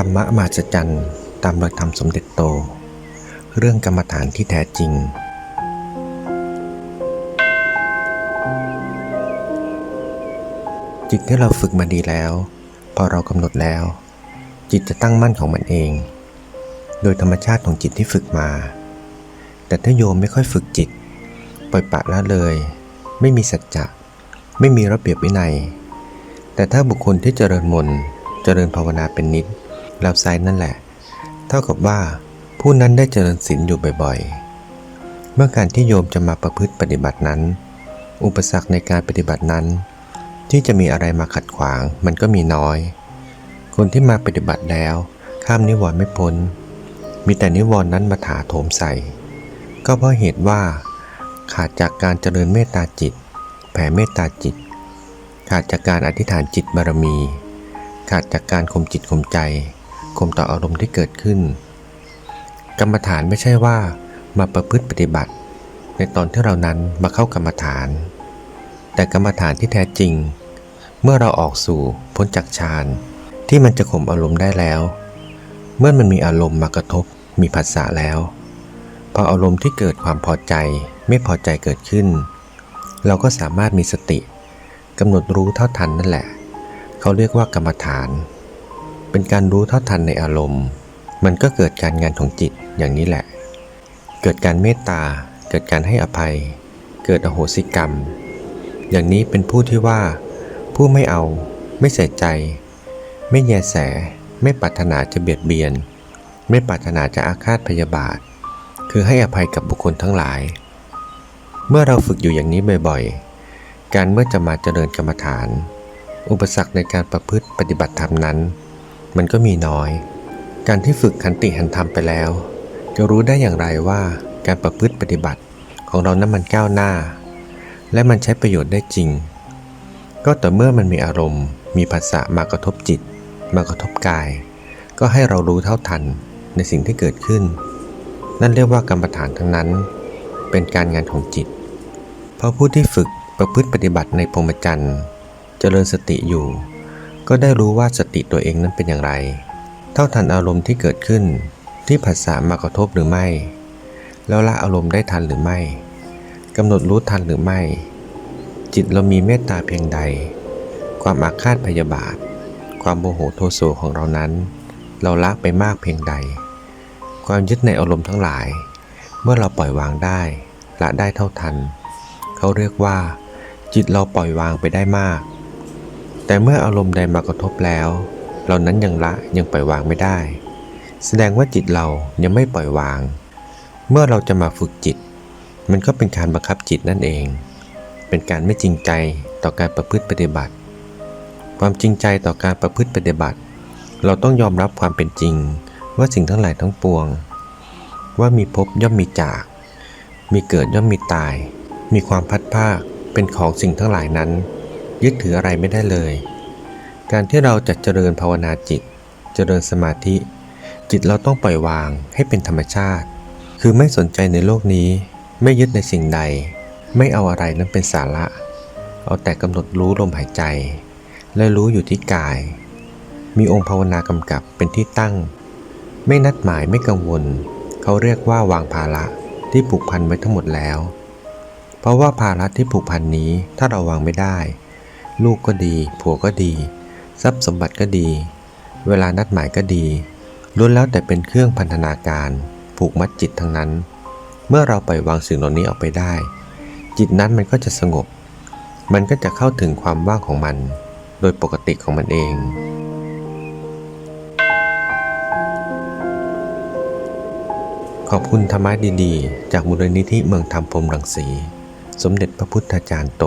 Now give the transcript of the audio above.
ธรรมะมหัศจรรย์ตามรอยธรรมสมเด็จโต เรื่องกรรมฐานที่แท้จริง จิตที่เราฝึกมาดีแล้ว พอเรากำหนดแล้ว จิตจะตั้งมั่นของมันเอง โดยธรรมชาติของจิตที่ฝึกมา แต่ถ้าโยมไม่ค่อยฝึกจิต ปล่อยปะละเลย ไม่มีสัจจะ ไม่มีระเบียบวินัย แต่ถ้าบุคคลที่เจริญมนต์เจริญภาวนาเป็นนิด ล้วไซนั่นแหละ เท่ากับว่าผู้นั้นได้เจริญศีลอยู่บ่อยๆ เมื่อการที่โยมจะมาประพฤติปฏิบัตินั้น อุปสรรคในการปฏิบัตินั้น ที่จะมีอะไรมาขัดขวางมันก็มีน้อย คนที่มาปฏิบัติแล้ว ข้ามนิวรณ์ไม่พ้น มีแต่นิวรณ์นั้นมาถาโถมใส่ ก็เพราะเหตุว่า ขาดจากการเจริญเมตตาจิต แผ่เมตตาจิต ขาดจากการอธิษฐานจิตบารมี ขาดจากการข่มจิตข่มใจ ข่มต่ออารมณ์ที่เกิดขึ้น กรรมฐานไม่ใช่ว่ามาประพฤติปฏิบัติ ในตอนที่เรานั้นมาเข้ากรรมฐาน แต่กรรมฐานที่แท้จริง เมื่อเราออกสู่พ้นจากฌานที่มันจะข่มอารมณ์ได้แล้ว เมื่อมันมีอารมณ์มากระทบมีผัสสะแล้ว พออารมณ์ที่เกิดความพอใจไม่พอใจเกิดขึ้น เราก็สามารถมีสติกำหนดรู้เท่าทันนั่นแหละ เขาเรียกว่ากรรมฐาน เป็นการรู้เท่าทันในอารมณ์ มันก็เกิดการงานของจิตอย่างนี้แหละ เกิดการเมตตา เกิดการให้อภัย เกิดอโหสิกรรม อย่างนี้เป็นผู้ที่ว่า ผู้ไม่เอา ไม่ใส่ใจ ไม่แยแส ไม่ปรารถนาจะเบียดเบียน ไม่ปรารถนาจะอาฆาตพยาบาท คือให้อภัยกับบุคคลทั้งหลาย เมื่อเราฝึกอยู่อย่างนี้บ่อยๆ การเมื่อจะมาเจริญกรรมฐาน อุปสรรคในการประพฤติปฏิบัติธรรมนั้น มันก็มีน้อย การที่ฝึกขันติหันธรรมไปแล้ว จะรู้ได้อย่างไรว่าการประพฤติปฏิบัติของเรานั้นมันก้าวหน้า และมันใช้ประโยชน์ได้จริง ก็ต่อเมื่อมันมีอารมณ์ มีภาษามากระทบจิต มากระทบกาย ก็ให้เรารู้เท่าทันในสิ่งที่เกิดขึ้น นั่นเรียกว่ากรรมฐานทั้งนั้น เป็นการงานของจิต เพราะผู้ที่ฝึกประพฤติปฏิบัติในพรหมจรรย์ เจริญสติอยู่ ก็ได้รู้ว่าสติตัวเองนั้นเป็นอย่างไร เท่าทันอารมณ์ที่เกิดขึ้นที่ผัสสะมากระทบหรือไม่ แล้วละอารมณ์ได้ทันหรือไม่กำหนดรู้ทันหรือไม่ จิตเรามีเมตตาเพียงใด ความอาฆาตพยาบาท ความโมโหโทโสของเรานั้น เราละไปมากเพียงใด ความยึดในอารมณ์ทั้งหลาย เมื่อเราปล่อยวางได้ ละได้เท่าทัน เขาเรียกว่า จิตเราปล่อยวางไปได้มาก แต่เมื่ออารมณ์ใดมากระทบแล้ว เรานั้นยังละยังปล่อยวางไม่ได้ แสดงว่าจิตเรายังไม่ปล่อยวาง เมื่อเราจะมาฝึกจิต มันก็เป็นการบังคับจิตนั่นเอง เป็นการไม่จริงใจต่อการประพฤติปฏิบัติ ความจริงใจต่อการประพฤติปฏิบัติ เราต้องยอมรับความเป็นจริงว่าสิ่งทั้งหลายทั้งปวง ว่ามีพบย่อมมีจาก มีเกิดย่อมมีตาย มีความพัดภาคเป็นของสิ่งทั้งหลายนั้น ยึดถืออะไรไม่ได้เลย การที่เราจะเจริญภาวนาจิต เจริญสมาธิ จิตเราต้องปล่อยวางให้เป็นธรรมชาติ คือไม่สนใจในโลกนี้ ไม่ยึดในสิ่งใด ไม่เอาอะไรนั้นเป็นสาระ เอาแต่กำหนดรู้ลมหายใจ และรู้อยู่ที่กาย มีองค์ภาวนากำกับเป็นที่ตั้ง ไม่นัดหมายไม่กังวล เขาเรียกว่าวางภาระที่ผูกพันไว้ทั้งหมดแล้ว เพราะว่าภาระที่ผูกพันนี้ถ้าเราวางไม่ได้ ลูกก็ดี ผัวก็ดี ทรัพย์สมบัติก็ดี เวลานัดหมายก็ดีล้วนแล้วแต่เป็นเครื่องพันธนาการผูกมัดจิตทั้งนั้น เมื่อเราปล่อยวางสิ่งเหล่านี้ออกไปได้ จิตนั้นมันก็จะสงบ มันก็จะเข้าถึงความว่างของมัน โดยปกติของมันเองขอบคุณธรรมะดีๆ จากมูลนิธิเมืองธรรมพรมรังสี สมเด็จพระพุทธาจารย์โต